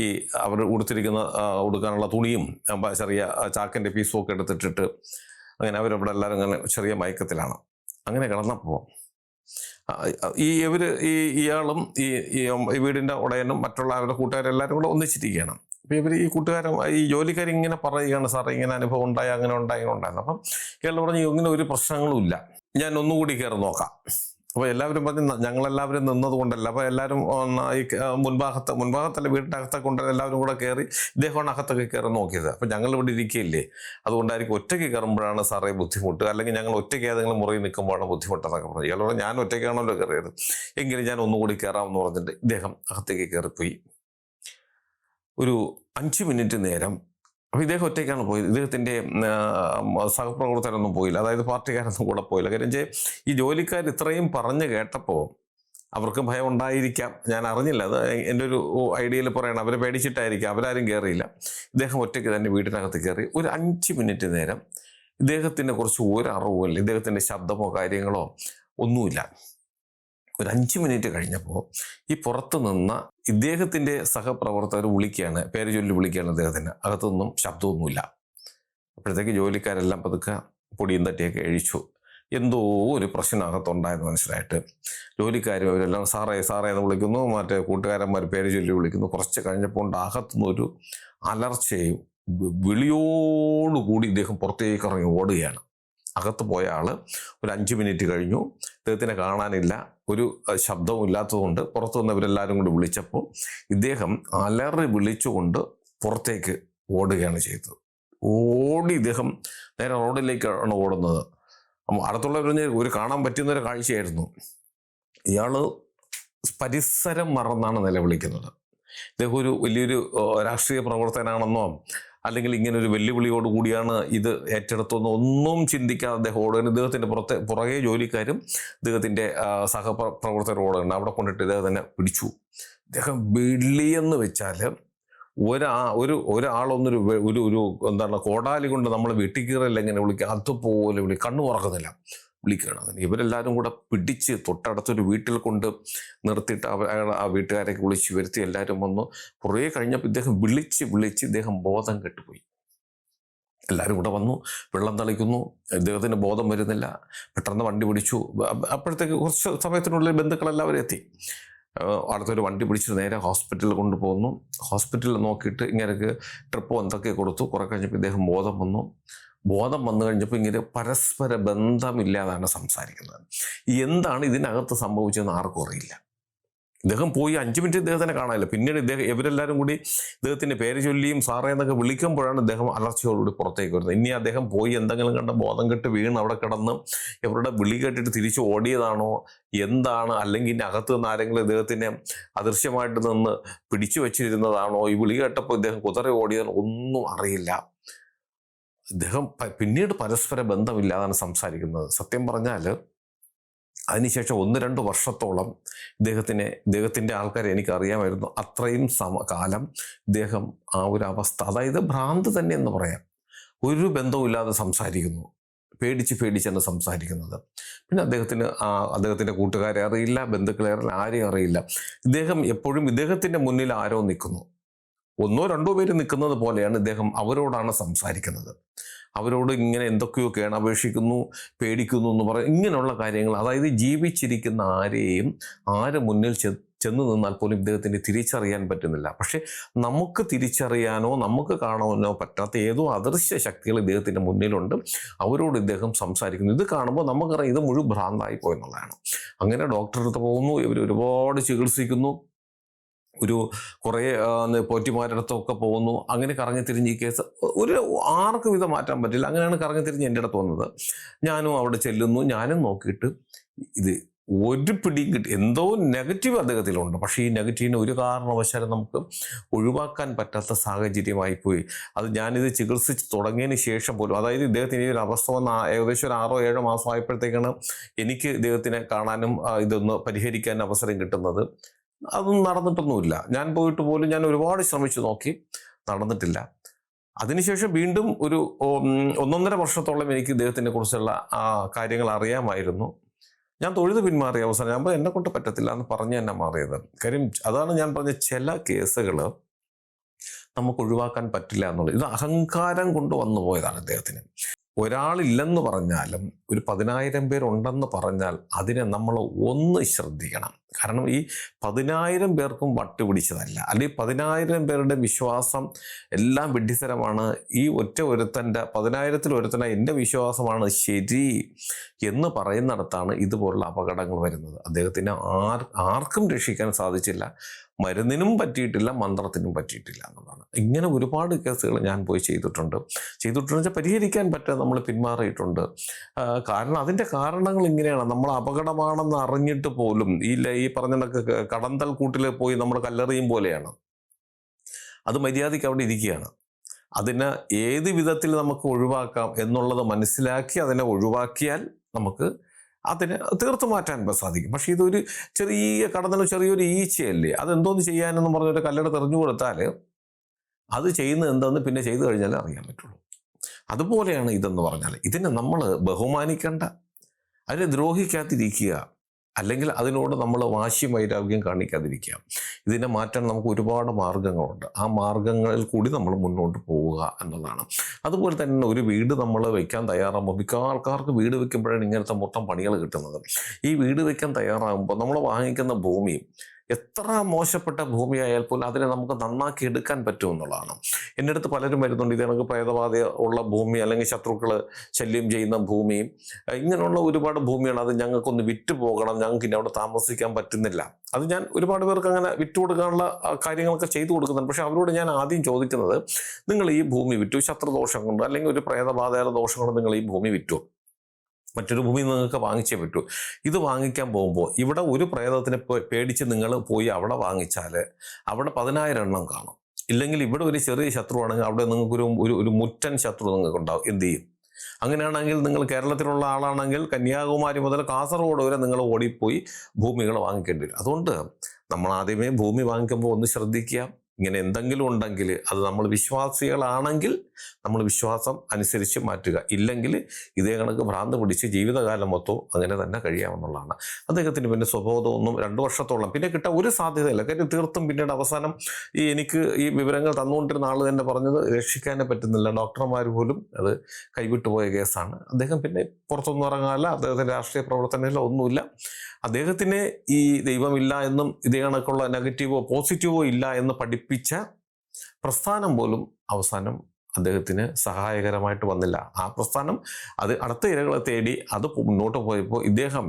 ഈ അവർ ഉടുത്തിരിക്കുന്ന ഉടുക്കാനുള്ള തുണിയും ചെറിയ ചാക്കിന്റെ പീസും ഒക്കെ എടുത്തിട്ടിട്ട് അങ്ങനെ അവരവിടെ എല്ലാവരും അങ്ങനെ ചെറിയ മയക്കത്തിലാണ്. അങ്ങനെ കിടന്നപ്പോൾ ഈ ഇവർ ഈ ഇയാളും ഈ ഈ വീടിന്റെ ഉടയനും മറ്റുള്ള അവരുടെ കൂട്ടുകാരെല്ലാവരും കൂടെ ഒന്നിച്ചിരിക്കുകയാണ്. അപ്പോൾ ഇവർ ഈ കൂട്ടുകാരൻ ഈ ജോലിക്കാർ ഇങ്ങനെ പറയുകയാണ് സാറേ ഇങ്ങനെ അനുഭവം ഉണ്ടായി അങ്ങനെ ഉണ്ടായി അങ്ങനെ ഉണ്ടായിരുന്നു അപ്പം ഇയാൾ പറഞ്ഞു ഇങ്ങനെ ഒരു പ്രശ്നങ്ങളും ഇല്ല. ഞാൻ ഒന്നുകൂടി കയറി നോക്കാം. അപ്പോൾ എല്ലാവരും പറഞ്ഞു ഞങ്ങളെല്ലാവരും നിന്നത് കൊണ്ടല്ല. അപ്പോൾ എല്ലാവരും ഈ മുൻഭാഗത്ത് മുൻഭാഗത്തല്ല വീടിന്റെ അകത്തൊക്കെ കൊണ്ട് എല്ലാവരും കൂടെ കയറി ഇദ്ദേഹമാണ് അകത്തൊക്കെ കയറി നോക്കിയത്. അപ്പോൾ ഞങ്ങൾ ഇവിടെ ഇരിക്കുകയില്ലേ? അതുകൊണ്ടായിരിക്കും ഒറ്റയ്ക്ക് കയറുമ്പോഴാണ് സാറേ ബുദ്ധിമുട്ട്. അല്ലെങ്കിൽ ഞങ്ങൾ ഒറ്റയ്ക്ക് ഏതെങ്കിലും മുറി നിൽക്കുമ്പോഴാണ് ബുദ്ധിമുട്ടെന്നൊക്കെ പറഞ്ഞു. ഇയാളോട് ഞാൻ ഒറ്റയ്ക്കാണല്ലോ കയറിയത് എങ്കിലും ഞാൻ ഒന്നുകൂടി കയറാമെന്ന് പറഞ്ഞിട്ട് ഇദ്ദേഹം അകത്തേക്ക് കയറിപ്പോയി ഒരു അഞ്ച് മിനിറ്റ് നേരം അപ്പോൾ ഇദ്ദേഹം ഒറ്റയ്ക്കാണ് പോയത്. ഇദ്ദേഹത്തിന്റെ സഹപ്രവർത്തകരൊന്നും പോയില്ല. അതായത് പാർട്ടിക്കാരൊന്നും കൂടെ പോയില്ല. കാര്യം വെച്ചാൽ ഈ ജോലിക്കാർ ഇത്രയും പറഞ്ഞു കേട്ടപ്പോൾ അവർക്ക് ഭയം ഉണ്ടായിരിക്കാം. ഞാൻ അറിഞ്ഞില്ല. അത് എന്റെ ഒരു ഐഡിയയിൽ പറയണം. അവരെ പേടിച്ചിട്ടായിരിക്കാം. അവരാരും കയറിയില്ല ഇദ്ദേഹം ഒറ്റയ്ക്ക് തന്നെ വീട്ടിനകത്ത് കയറി ഒരു അഞ്ച് മിനിറ്റ് നേരം ഇദ്ദേഹത്തിന്റെ കുറച്ച് ഒരു അല്ല ഇദ്ദേഹത്തിന്റെ ശബ്ദമോ കാര്യങ്ങളോ ഒന്നുമില്ല. ഒരു അഞ്ച് മിനിറ്റ് കഴിഞ്ഞപ്പോൾ ഈ പുറത്ത് നിന്ന് ഇദ്ദേഹത്തിന്റെ സഹപ്രവർത്തകർ വിളിക്കുകയാണ് പേര് ചൊല്ലി വിളിക്കുകയാണ് അദ്ദേഹത്തിന്. അകത്തൊന്നും ശബ്ദമൊന്നുമില്ല. അപ്പോഴത്തേക്ക് ജോലിക്കാരെല്ലാം പതുക്കെ പൊടിയും തട്ടിയൊക്കെ അഴിച്ചു എന്തോ ഒരു പ്രശ്നം അകത്തുണ്ടായെന്ന് മനസ്സിലായിട്ട് ജോലിക്കാരും അവരെല്ലാം സാറേ സാറേ എന്ന് വിളിക്കുന്നു. മറ്റേ കൂട്ടുകാരന്മാർ പേര് ചൊല്ലി വിളിക്കുന്നു. കുറച്ച് കഴിഞ്ഞപ്പോൾ അകത്തുനിന്ന് ഒരു അലർച്ചയും വിളിയോടുകൂടി ഇദ്ദേഹം പുറത്തേക്ക് ഇറങ്ങി ഓടുകയാണ്. അകത്ത് പോയ ആൾ ഒരു അഞ്ച് മിനിറ്റ് കഴിഞ്ഞു. ഇദ്ദേഹത്തിനെ കാണാനില്ല. ഒരു ശബ്ദവും ഇല്ലാത്തതുകൊണ്ട് പുറത്തു വന്നവരെല്ലാവരും കൂടി വിളിച്ചപ്പോൾ ഇദ്ദേഹം അലറി വിളിച്ചുകൊണ്ട് പുറത്തേക്ക് ഓടുകയാണ് ചെയ്തത്. ഓടി ഇദ്ദേഹം നേരെ റോഡിലേക്കാണ് ഓടുന്നത്. അടുത്തുള്ളവർ ഒരു കാണാൻ പറ്റുന്ന ഒരു കാഴ്ചയായിരുന്നു. ഇയാൾ പരിസരം മറന്നാണ് നിലവിളിക്കുന്നത്. ഇദ്ദേഹം ഒരു വലിയൊരു രാഷ്ട്രീയ പ്രവർത്തനാണെന്നോ അല്ലെങ്കിൽ ഇങ്ങനെ ഒരു വെല്ലുവിളിയോട് കൂടിയാണ് ഇത് ഏറ്റെടുത്തതെന്ന് ഒന്നും ചിന്തിക്കാതെ അദ്ദേഹം ഓടുകയാണ്. ഇദ്ദേഹത്തിന്റെ പുറത്തെ പുറകെ ജോലിക്കാരും ഇദ്ദേഹത്തിന്റെ സഹപ്രവർത്തകർ ഓടുകയാണ് അവിടെ കൊണ്ടിട്ട് ഇദ്ദേഹം തന്നെ പിടിച്ചു. ഇദ്ദേഹം എന്ന് വെച്ചാൽ ഒരാ ഒരു ഒരാളൊന്നൊരു ഒരു ഒരു എന്താണ് കോടാലി കൊണ്ട് നമ്മൾ വെട്ടിക്കീറല്ല എങ്ങനെ വിളിക്കുക അതുപോലെ വിളി കണ്ണു തുറക്കുന്നില്ല വിളിക്കുകയാണ്. അങ്ങനെ ഇവരെല്ലാവരും കൂടെ പിടിച്ച് തൊട്ടടുത്തൊരു വീട്ടിൽ കൊണ്ട് നിർത്തിയിട്ട് അയാൾ- ആ വീട്ടുകാരെയൊക്കെ വിളിച്ച് വരുത്തി എല്ലാവരും വന്നു. കുറേ കഴിഞ്ഞപ്പോൾ ഇദ്ദേഹം വിളിച്ച് വിളിച്ച് ഇദ്ദേഹം ബോധം കെട്ടുപോയി. എല്ലാവരും കൂടെ വന്നു വെള്ളം തളിക്കുന്നു ഇദ്ദേഹത്തിന് ബോധം വരുന്നില്ല. പെട്ടെന്ന് വണ്ടി പിടിച്ചു. അപ്പ- അപ്പോഴത്തേക്ക് കുറച്ച് സമയത്തിനുള്ളിൽ ബന്ധുക്കളെല്ലാവരും എത്തി. അടുത്തൊരു വണ്ടി പിടിച്ച് നേരെ ഹോസ്പിറ്റലിൽ കൊണ്ടുപോകുന്നു ഹോസ്പിറ്റലിൽ നോക്കിയിട്ട് ഇങ്ങനെ ട്രിപ്പ് എന്തൊക്കെ കൊടുത്തു. കുറെ കഴിഞ്ഞപ്പോൾ ഇദ്ദേഹം ബോധം വന്നു. ബോധം വന്നു കഴിഞ്ഞപ്പോൾ ഇങ്ങനെ പരസ്പര ബന്ധമില്ലാതാണ് സംസാരിക്കുന്നത്. എന്താണ് ഇതിനകത്ത് സംഭവിച്ചതെന്ന് ആർക്കും അറിയില്ല. ഇദ്ദേഹം പോയി അഞ്ച് മിനിറ്റ് ഇദ്ദേഹത്തിനെ കാണാനില്ല. പിന്നീട് ഇദ്ദേഹം ഇവരെല്ലാവരും കൂടി ഇദ്ദേഹത്തിന്റെ പേര് ചൊല്ലിയും സാറേ എന്നൊക്കെ വിളിക്കുമ്പോഴാണ് ഇദ്ദേഹം അലർച്ചയോടുകൂടി പുറത്തേക്ക് വരുന്നത്. ഇനി അദ്ദേഹം പോയി എന്തെങ്കിലും കണ്ട ബോധം കെട്ട് വീണ് അവിടെ കിടന്ന് ഇവരുടെ വിളി കേട്ടിട്ട് തിരിച്ചു ഓടിയതാണോ? എന്താണ്? അല്ലെങ്കിൽ ഇതിന്റെ അകത്ത് നിന്ന് ആരെങ്കിലും ഇദ്ദേഹത്തിനെ അദൃശ്യമായിട്ട് നിന്ന് പിടിച്ചു വെച്ചിരുന്നതാണോ? ഈ വിളി കേട്ടപ്പോൾ ഇദ്ദേഹം കുതിര ഓടിയതാണോ? ഒന്നും അറിയില്ല. ഇദ്ദേഹം പിന്നീട് പരസ്പര ബന്ധമില്ലാതാണ് സംസാരിക്കുന്നത്. സത്യം പറഞ്ഞാൽ അതിനുശേഷം ഒന്ന് രണ്ട് വർഷത്തോളം ഇദ്ദേഹത്തിനെ ഇദ്ദേഹത്തിന്റെ ആൾക്കാരെ എനിക്കറിയാമായിരുന്നു. അത്രയും സമ കാലം ഇദ്ദേഹം ആ ഒരു അവസ്ഥ അതായത് ഭ്രാന്ത് തന്നെ എന്ന് പറയാം. ഒരു ബന്ധവുമില്ലാതെ സംസാരിക്കുന്നു. പേടിച്ച് പേടിച്ചാണ് സംസാരിക്കുന്നത്. പിന്നെ അദ്ദേഹത്തിന് ആ അദ്ദേഹത്തിന്റെ കൂട്ടുകാരെ അറിയില്ല ബന്ധുക്കളെ അറിയില്ല ആരെയും അറിയില്ല. ഇദ്ദേഹം എപ്പോഴും ഇദ്ദേഹത്തിന്റെ മുന്നിൽ ആരോ നിൽക്കുന്നു. ഒന്നോ രണ്ടോ പേര് നിൽക്കുന്നത് പോലെയാണ് ഇദ്ദേഹം അവരോടാണ് സംസാരിക്കുന്നത്. അവരോട് ഇങ്ങനെ എന്തൊക്കെയോ കേണപേക്ഷിക്കുന്നു പേടിക്കുന്നു എന്ന് പറയും ഇങ്ങനെയുള്ള കാര്യങ്ങൾ. അതായത് ജീവിച്ചിരിക്കുന്ന ആരെയും ആരെ മുന്നിൽ ചെ ചെന്ന് നിന്നാൽ പോലും ഇദ്ദേഹത്തിന് തിരിച്ചറിയാൻ പറ്റുന്നില്ല. പക്ഷേ നമുക്ക് തിരിച്ചറിയാനോ നമുക്ക് കാണാനോ പറ്റാത്ത ഏതോ അദൃശ്യ ശക്തികൾ ഇദ്ദേഹത്തിന്റെ മുന്നിലുണ്ട്. അവരോട് ഇദ്ദേഹം സംസാരിക്കുന്നു. ഇത് കാണുമ്പോൾ നമുക്കറിയാം ഇത് മുഴുവൻ ഭ്രാന്തായി പോയെന്നുള്ളതാണ്. അങ്ങനെ ഡോക്ടറെ അടുത്ത് പോകുന്നു. ഇവർ ഒരുപാട് ചികിത്സിക്കുന്നു. ഒരു കുറേ പോറ്റി ന്ന് പോകുന്നു. അങ്ങനെ കറങ്ങി തിരിഞ്ഞ് ഈ കേസ് ഒരു ആർക്കും ഇത് മാറ്റാൻ പറ്റില്ല. അങ്ങനെയാണ് കറങ്ങി തിരിഞ്ഞ് എന്റെ അടുത്ത് വന്നത്. ഞാനും അവിടെ ചെല്ലുന്നു. ഞാനും നോക്കിയിട്ട് ഇത് ഒരു പിടിയും കിട്ടി. എന്തോ നെഗറ്റീവ് അദ്ദേഹത്തിലുണ്ട്. പക്ഷേ ഈ നെഗറ്റീവിനെ ഒരു കാരണവശാലും നമുക്ക് ഒഴിവാക്കാൻ പറ്റാത്ത സാഹചര്യമായി പോയി. അത് ഞാനിത് ചികിത്സിച്ച് തുടങ്ങിയതിന് ശേഷം പോലും അതായത് ഇദ്ദേഹത്തിന് ഒരു അവസ്ഥ വന്ന ഏകദേശം ഒരു ആറോ ഏഴോ മാസം ആയപ്പോഴത്തേക്കാണ് എനിക്ക് ഇദ്ദേഹത്തിനെ കാണാനും ഇതൊന്ന് പരിഹരിക്കാൻ അവസരം കിട്ടുന്നത്. അതൊന്നും നടന്നിട്ടൊന്നുമില്ല. ഞാൻ പോയിട്ട് പോലും ഞാൻ ഒരുപാട് ശ്രമിച്ചു നോക്കി. നടന്നിട്ടില്ല. അതിനുശേഷം വീണ്ടും ഒരു ഒന്നൊന്നര വർഷത്തോളം എനിക്ക് ഇദ്ദേഹത്തിനെ കുറിച്ചുള്ള ആ കാര്യങ്ങൾ അറിയാമായിരുന്നു. ഞാൻ തൊഴുത് പിന്മാറിയ അവസാനം. ഞാൻ എന്നെ കൊണ്ട് പറ്റത്തില്ല എന്ന് പറഞ്ഞ് തന്നെ മാറിയത്. കാര്യം അതാണ് ഞാൻ പറഞ്ഞ ചില കേസുകൾ നമുക്ക് ഒഴിവാക്കാൻ പറ്റില്ല എന്നുള്ളത്. ഇത് അഹങ്കാരം കൊണ്ട് വന്നു പോയതാണ് ഇദ്ദേഹത്തിന്. ഒരാളില്ലെന്ന് പറഞ്ഞാലും ഒരു പതിനായിരം പേരുണ്ടെന്ന് പറഞ്ഞാൽ അതിനെ നമ്മൾ ഒന്ന് ശ്രദ്ധിക്കണം. കാരണം ഈ പതിനായിരം പേർക്കും വട്ടുപിടിച്ചതല്ല. അല്ലെങ്കിൽ പതിനായിരം പേരുടെ വിശ്വാസം എല്ലാം വിഡ്ഢിത്തരമാണ് ഈ ഒറ്റ ഒരുത്തന്റെ പതിനായിരത്തിൽ ഒരുത്തന്റെ എന്റെ വിശ്വാസമാണ് ശരി എന്ന് പറയുന്നിടത്താണ് ഇതുപോലുള്ള അപകടങ്ങൾ വരുന്നത്. അദ്ദേഹത്തിന് ആർ ആർക്കും രക്ഷിക്കാൻ സാധിച്ചില്ല. മരുന്നിനും പറ്റിയിട്ടില്ല മന്ത്രത്തിനും പറ്റിയിട്ടില്ല എന്നുള്ളതാണ് ഇങ്ങനെ ഒരുപാട് കേസുകൾ ഞാൻ പോയി ചെയ്തിട്ടുണ്ട്. ചെയ്തിട്ടുണ്ടെന്ന് വെച്ചാൽ പരിഹരിക്കാൻ പറ്റാതെ നമ്മൾ പിന്മാറിയിട്ടുണ്ട്. കാരണം അതിന്റെ കാരണങ്ങൾ ഇങ്ങനെയാണ്. നമ്മൾ അപകടമാണെന്ന് അറിഞ്ഞിട്ട് പോലും ഈ ഈ പറഞ്ഞ കടന്തൽ കൂട്ടിൽ പോയി നമ്മൾ കല്ലെറിയും പോലെയാണ്. അത് മര്യാദയ്ക്ക് അവിടെ ഇരിക്കുകയാണ്. അതിനെ ഏത് വിധത്തിൽ നമുക്ക് ഒഴിവാക്കാം എന്നുള്ളത് മനസ്സിലാക്കി അതിനെ ഒഴിവാക്കിയാൽ നമുക്ക് അതിനെ തീർത്തു മാറ്റാൻ സാധിക്കും. പക്ഷെ ഇതൊരു ചെറിയ കടന്നൽ ചെറിയൊരു ഈച്ചയല്ലേ? അതെന്തോന്ന് ചെയ്യാനെന്ന് പറഞ്ഞൊരു കല്ലെടുത്ത് എറിഞ്ഞു കൊടുത്താൽ അത് ചെയ്യുന്നത് എന്തെന്ന് പിന്നെ ചെയ്തു കഴിഞ്ഞാലേ അറിയാൻ പറ്റുള്ളൂ. അതുപോലെയാണ് ഇതെന്ന് പറഞ്ഞാൽ ഇതിനെ നമ്മൾ ബഹുമാനിക്കേണ്ട. അതിനെ ദ്രോഹിക്കാതിരിക്കുക. അല്ലെങ്കിൽ അതിനോട് നമ്മൾ വാശി വൈരാഗ്യം കാണിക്കാതിരിക്കാം. ഇതിനെ മാറ്റാൻ നമുക്ക് ഒരുപാട് മാർഗങ്ങളുണ്ട്. ആ മാർഗങ്ങളിൽ കൂടി നമ്മൾ മുന്നോട്ട് പോവുക എന്നതാണ്. അതുപോലെ തന്നെ ഒരു വീട് നമ്മൾ വയ്ക്കാൻ തയ്യാറാകുമ്പോൾ മിക്ക ആൾക്കാർക്ക് വീട് വെക്കുമ്പോഴാണ് ഇങ്ങനത്തെ മൊത്തം പണികൾ കിട്ടുന്നത്. ഈ വീട് വെക്കാൻ തയ്യാറാകുമ്പോൾ നമ്മൾ വാങ്ങിക്കുന്ന ഭൂമി എത്ര മോശപ്പെട്ട ഭൂമിയായാൽ പോലും അതിനെ നമുക്ക് നന്നാക്കി എടുക്കാൻ പറ്റും എന്നുള്ളതാണ്. എന്റെ അടുത്ത് പലരും വരുന്നുണ്ട് ഇത് കണക്ക് പ്രേതബാധ ഉള്ള ഭൂമി അല്ലെങ്കിൽ ശത്രുക്കൾ ശല്യം ചെയ്യുന്ന ഭൂമി. ഇങ്ങനെയുള്ള ഒരുപാട് ഭൂമിയാണ് അത് ഞങ്ങൾക്കൊന്ന് വിറ്റ് പോകണം ഞങ്ങൾക്ക് ഇനി അവിടെ താമസിക്കാൻ പറ്റുന്നില്ല. അത് ഞാൻ ഒരുപാട് പേർക്ക് അങ്ങനെ വിറ്റ് കൊടുക്കാനുള്ള കാര്യങ്ങളൊക്കെ ചെയ്തു കൊടുക്കുന്നുണ്ട്. പക്ഷെ അവരോട് ഞാൻ ആദ്യം ചോദിക്കുന്നത് നിങ്ങൾ ഈ ഭൂമി വിറ്റു ശത്രുദോഷം കൊണ്ട് അല്ലെങ്കിൽ ഒരു പ്രേതബാധയുടെ ദോഷം കൊണ്ട് നിങ്ങൾ ഈ ഭൂമി വിറ്റു. മറ്റൊരു ഭൂമി നിങ്ങൾക്ക് വാങ്ങിച്ചേ പറ്റൂ. ഇത് വാങ്ങിക്കാൻ പോകുമ്പോൾ ഇവിടെ ഒരു പ്രേതത്തിനെ പേടിച്ച് നിങ്ങൾ പോയി അവിടെ വാങ്ങിച്ചാൽ അവിടെ പതിനായിരം എണ്ണം കാണും. ഇല്ലെങ്കിൽ ഇവിടെ ഒരു ചെറിയ ശത്രുവാണെങ്കിൽ അവിടെ നിങ്ങൾക്കൊരു ഒരു ഒരു മുറ്റൻ ശത്രു നിങ്ങൾക്ക് ഉണ്ടാവും എന്ത് ചെയ്യും? അങ്ങനെയാണെങ്കിൽ നിങ്ങൾ കേരളത്തിലുള്ള ആളാണെങ്കിൽ കന്യാകുമാരി മുതൽ കാസർഗോഡ് വരെ നിങ്ങൾ ഓടിപ്പോയി ഭൂമികൾ വാങ്ങിക്കേണ്ടി വരും. അതുകൊണ്ട് നമ്മൾ ആദ്യമേ ഭൂമി വാങ്ങിക്കുമ്പോൾ ഒന്ന് ശ്രദ്ധിക്കുക. ഇങ്ങനെ എന്തെങ്കിലും ഉണ്ടെങ്കിൽ അത് നമ്മൾ വിശ്വാസികളാണെങ്കിൽ നമ്മൾ വിശ്വാസം അനുസരിച്ച് മാറ്റുക. ഇല്ലെങ്കിൽ ഇതേ കണക്ക് ഭ്രാന്ത് പിടിച്ച് ജീവിതകാലം മൊത്തവും അങ്ങനെ തന്നെ കഴിയാമെന്നുള്ളതാണ്. അദ്ദേഹത്തിന് പിന്നെ സ്വബോധമൊന്നും രണ്ട് വർഷത്തോളം. പിന്നെ കിട്ടാൻ ഒരു സാധ്യതയില്ല. കാര്യം തീർത്തും പിന്നീട് അവസാനം ഈ എനിക്ക് ഈ വിവരങ്ങൾ തന്നുകൊണ്ടിരുന്ന ആൾ തന്നെ പറഞ്ഞത് രക്ഷിക്കാനേ പറ്റുന്നില്ല. ഡോക്ടർമാർ പോലും അത് കൈവിട്ടുപോയ കേസാണ്. അദ്ദേഹം പിന്നെ പുറത്തൊന്നും ഇറങ്ങാല്ല അദ്ദേഹത്തിന്റെ രാഷ്ട്രീയ പ്രവർത്തനമില്ല ഒന്നുമില്ല. അദ്ദേഹത്തിന് ഈ ദൈവമില്ല എന്നും ഇതേ കണക്കുള്ള നെഗറ്റീവോ പോസിറ്റീവോ ഇല്ല എന്ന് പഠിപ്പിച്ച പ്രസ്ഥാനം പോലും അവസാനം അദ്ദേഹത്തിന് സഹായകരമായിട്ട് വന്നില്ല. ആ പ്രസ്ഥാനം അത് അടുത്ത ഇരകളെ തേടി അത് മുന്നോട്ട് പോയപ്പോൾ ഇദ്ദേഹം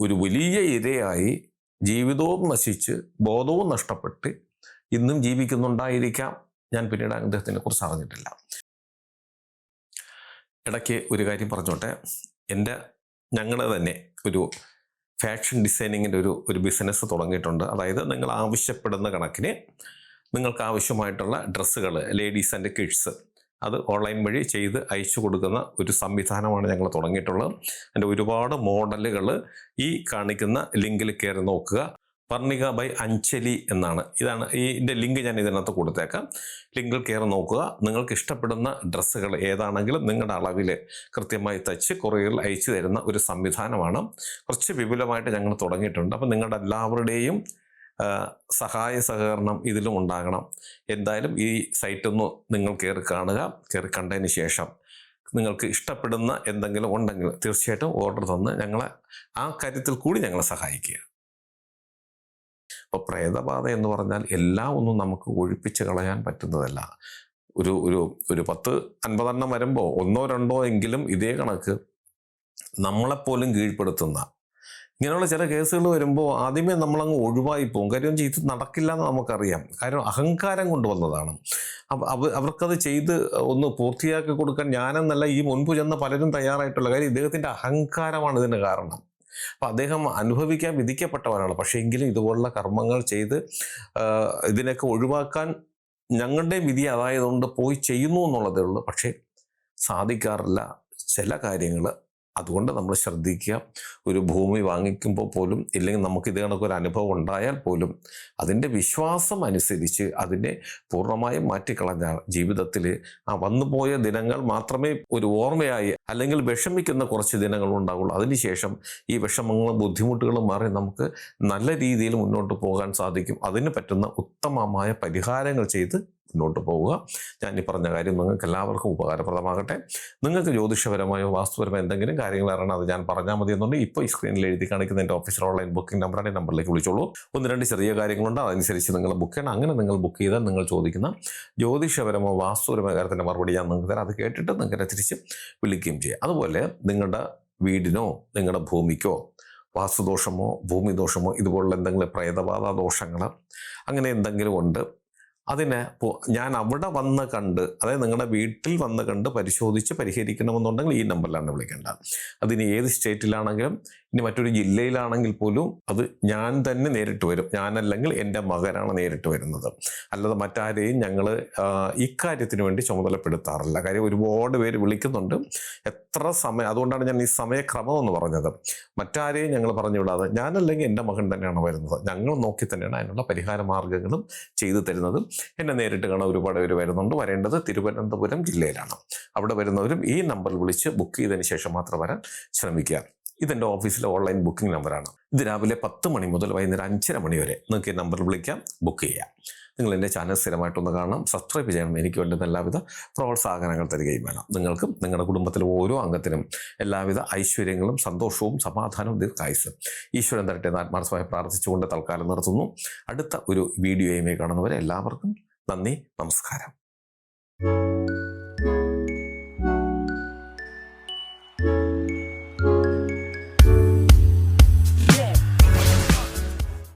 ഒരു വലിയ ഇരയായി ജീവിതവും നശിച്ച് ബോധവും നഷ്ടപ്പെട്ട് ഇന്നും ജീവിക്കുന്നുണ്ടായിരിക്കാം. ഞാൻ പിന്നീട് അദ്ദേഹത്തിനെ കുറിച്ച് അറിഞ്ഞിട്ടില്ല. ഇടയ്ക്ക് ഒരു കാര്യം പറഞ്ഞോട്ടെ. എന്റെ ഞങ്ങളെ തന്നെ ഒരു ഫാഷൻ ഡിസൈനിങ്ങിന്റെ ഒരു ഒരു ബിസിനസ് തുടങ്ങിയിട്ടുണ്ട്. അതായത് നിങ്ങൾ ആവശ്യപ്പെടുന്ന കണക്കിന് നിങ്ങൾക്ക് ആവശ്യമായിട്ടുള്ള ഡ്രസ്സുകൾ ലേഡീസ് ആൻഡ് കിഡ്സ് അത് ഓൺലൈൻ വഴി ചെയ്ത് അയച്ചു കൊടുക്കുന്ന ഒരു സംവിധാനമാണ് ഞങ്ങൾ തുടങ്ങിയിട്ടുള്ളത്. അതിന്റെ ഒരുപാട് മോഡലുകൾ ഈ കാണിക്കുന്ന ലിങ്കിൽ കയറി നോക്കുക. വർണിക ബൈ അഞ്ചലി എന്നാണ്. ഇതാണ് ഇതിന്റെ ലിങ്ക് ഞാൻ ഇതിനകത്ത് കൊടുത്തേക്കാം. ലിങ്കിൽ കയറി നോക്കുക. നിങ്ങൾക്ക് ഇഷ്ടപ്പെടുന്ന ഡ്രസ്സുകൾ ഏതാണെങ്കിലും നിങ്ങളുടെ അളവിൽ കൃത്യമായി തയ്ച്ച് കൊറിയറിൽ അയച്ചു തരുന്ന ഒരു സംവിധാനമാണ്. കുറച്ച് വിപുലമായിട്ട് ഞങ്ങൾ തുടങ്ങിയിട്ടുണ്ട്. അപ്പം നിങ്ങളുടെ എല്ലാവരുടെയും സഹായ സഹകരണം ഇതിലും ഉണ്ടാകണം. എന്തായാലും ഈ സൈറ്റൊന്ന് നിങ്ങൾ കയറി കാണുക. കയറി കണ്ടതിന് ശേഷം നിങ്ങൾക്ക് ഇഷ്ടപ്പെടുന്ന എന്തെങ്കിലും ഉണ്ടെങ്കിൽ തീർച്ചയായിട്ടും ഓർഡർ തന്ന് ഞങ്ങളെ ആ കാര്യത്തിൽ കൂടി ഞങ്ങളെ സഹായിക്കുക. അപ്പോൾ പ്രേതബാധ എന്ന് പറഞ്ഞാൽ എല്ലാം ഒന്നും നമുക്ക് ഒഴിപ്പിച്ച് കളയാൻ പറ്റുന്നതല്ല. ഒരു ഒരു ഒരു പത്ത് അൻപതെണ്ണം വരുമ്പോൾ ഒന്നോ രണ്ടോ എങ്കിലും ഇതേ കണക്ക് നമ്മളെപ്പോലും കീഴ്പ്പെടുത്തുന്ന. ഇങ്ങനെയുള്ള ചില കേസുകൾ വരുമ്പോൾ ആദ്യമേ നമ്മളങ്ങ് ഒഴിവായി പോകും. കാര്യം ചെയ്ത് നടക്കില്ല എന്ന് നമുക്കറിയാം. കാരണം അഹങ്കാരം കൊണ്ടുവന്നതാണ്. അവ അവ- അവർക്കത് ചെയ്ത് ഒന്ന് പൂർത്തിയാക്കി കൊടുക്കാൻ ഞാനെന്നല്ല ഈ മുൻപ് ചെന്ന പലരും തയ്യാറായിട്ടുള്ള കാര്യം ഇദ്ദേഹത്തിന്റെ അഹങ്കാരമാണ് ഇതിന് കാരണം. അപ്പം അദ്ദേഹം അനുഭവിക്കാൻ വിധിക്കപ്പെട്ടവനാണ്. പക്ഷേ എങ്കിലും ഇതുപോലുള്ള കർമ്മങ്ങൾ ചെയ്ത് ഇതിനൊക്കെ ഒഴിവാക്കാൻ ഞങ്ങളുടെ വിധി അതായതുകൊണ്ട് പോയി ചെയ്യുന്നു എന്നുള്ളതേ ഉള്ളൂ. പക്ഷേ സാധിക്കാറില്ല. ചില കാര്യങ്ങൾ അതുകൊണ്ട് നമ്മൾ ശ്രദ്ധിക്കുക. ഒരു ഭൂമി വാങ്ങിക്കുമ്പോൾ പോലും ഇല്ലെങ്കിൽ നമുക്ക് ഇത് കണക്കൊരു അനുഭവം ഉണ്ടായാൽ പോലും അതിന്റെ വിശ്വാസം അനുസരിച്ച് അതിനെ പൂർണമായും മാറ്റിക്കളഞ്ഞാൽ ജീവിതത്തിൽ ആ വന്നുപോയ ദിനങ്ങൾ മാത്രമേ ഒരു ഓർമ്മയായി അല്ലെങ്കിൽ വിഷമിക്കുന്ന കുറച്ച് ദിനങ്ങൾ ഉണ്ടാവുള്ളൂ. അതിനുശേഷം ഈ വിഷമങ്ങളും ബുദ്ധിമുട്ടുകളും മാറി നമുക്ക് നല്ല രീതിയിൽ മുന്നോട്ട് പോകാൻ സാധിക്കും. അതിന് പറ്റുന്ന ഉത്തമമായ പരിഹാരങ്ങൾ ചെയ്ത് മുന്നോട്ട് പോവുക. ഞാൻ ഈ പറഞ്ഞ കാര്യം നിങ്ങൾക്ക് എല്ലാവർക്കും ഉപകാരപ്രദമാകട്ടെ. നിങ്ങൾക്ക് ജ്യോതിഷപരമായോ വാസ്തുപരമായോ എന്തെങ്കിലും കാര്യങ്ങൾ അറിയണം അത് ഞാൻ പറഞ്ഞാൽ മതി എന്നുണ്ടെങ്കിൽ ഇപ്പോൾ ഈ സ്ക്രീനിൽ എഴുതി കാണിക്കുന്ന എന്റെ ഓഫീസർ ഓൺലൈൻ ബുക്കിംഗ് നമ്പറാണ് ഈ നമ്പറിലേക്ക് വിളിച്ചോളൂ. ഒന്ന് രണ്ട് ചെറിയ കാര്യങ്ങളുണ്ട്. അതനുസരിച്ച് നിങ്ങൾ ബുക്ക് ചെയ്യണം. അങ്ങനെ നിങ്ങൾ ബുക്ക് ചെയ്താൽ നിങ്ങൾ ചോദിക്കുന്ന ജ്യോതിഷപരമോ വാസ്തുപരമോ കാര്യത്തിന്റെ മറുപടി ഞാൻ നിങ്ങൾക്ക് തരാം. അത് കേട്ടിട്ട് നിങ്ങൾക്ക് തിരിച്ച് വിളിക്കുകയും ചെയ്യാം. അതുപോലെ നിങ്ങളുടെ വീടിനോ നിങ്ങളുടെ ഭൂമിക്കോ വാസ്തുദോഷമോ ഭൂമിദോഷമോ ഇതുപോലുള്ള എന്തെങ്കിലും പ്രേതബാധ ദോഷങ്ങൾ അങ്ങനെ എന്തെങ്കിലും ഉണ്ട് അതിന് ഞാൻ അവിടെ വന്ന് കണ്ട് അതായത് നിങ്ങളുടെ വീട്ടിൽ വന്ന് കണ്ട് പരിശോധിച്ച് പരിഹരിക്കണമെന്നുണ്ടെങ്കിൽ ഈ നമ്പറിലാണ് വിളിക്കേണ്ടത്. അതിന് ഏത് സ്റ്റേറ്റിലാണെങ്കിലും ഇനി മറ്റൊരു ജില്ലയിലാണെങ്കിൽ പോലും അത് ഞാൻ തന്നെ നേരിട്ട് വരും. ഞാനല്ലെങ്കിൽ എന്റെ മകനാണ് നേരിട്ട് വരുന്നത്. അല്ലാതെ മറ്റാരെയും ഞങ്ങൾ ഇക്കാര്യത്തിന് വേണ്ടി ചുമതലപ്പെടുത്താറില്ല. കാര്യം ഒരുപാട് പേര് വിളിക്കുന്നുണ്ട്. എത്ര സമയം അതുകൊണ്ടാണ് ഞാൻ ഈ സമയക്രമം എന്ന് പറഞ്ഞത്. മറ്റാരെയും ഞങ്ങൾ പറഞ്ഞു വിടാതെ ഞാനല്ലെങ്കിൽ എന്റെ മകൻ തന്നെയാണ് വരുന്നത്. ഞങ്ങൾ നോക്കി തന്നെയാണ് അതിനുള്ള പരിഹാര മാർഗങ്ങളും ചെയ്തു തരുന്നതും. എന്നെ നേരിട്ട് കാണാൻ ഒരുപാട് പേര് വരുന്നുണ്ട്. വരേണ്ടത് തിരുവനന്തപുരം ജില്ലയിലാണ്. അവിടെ വരുന്നവരും ഈ നമ്പറിൽ വിളിച്ച് ബുക്ക് ചെയ്തതിന് ശേഷം മാത്രം വരാൻ ശ്രമിക്കുക. ഇതെന്റെ ഓഫീസിലെ ഓൺലൈൻ ബുക്കിംഗ് നമ്പറാണ്. ഇത് രാവിലെ പത്ത് മണി മുതൽ വൈകുന്നേരം അഞ്ചര മണി വരെ നിങ്ങൾക്ക് ഈ നമ്പറിൽ വിളിക്കാം ബുക്ക് ചെയ്യാം. നിങ്ങൾ എന്റെ ചാനൽ സ്ഥിരമായിട്ടൊന്ന് കാണണം സബ്സ്ക്രൈബ് ചെയ്യണം എനിക്ക് വേണ്ടുന്ന എല്ലാവിധ പ്രോത്സാഹനങ്ങൾ തരികയും വേണം. നിങ്ങൾക്കും നിങ്ങളുടെ കുടുംബത്തിലെ ഓരോ അംഗത്തിനും എല്ലാവിധ ഐശ്വര്യങ്ങളും സന്തോഷവും സമാധാനവും ദീർഘായുസും ഈശ്വരൻ തരട്ടെ ആത്മാർത്ഥമായി പ്രാർത്ഥിച്ചുകൊണ്ട് തൽക്കാലം നിർത്തുന്നു. അടുത്ത ഒരു വീഡിയോയുമായി കാണുന്നവരെ എല്ലാവർക്കും നന്ദി നമസ്കാരം.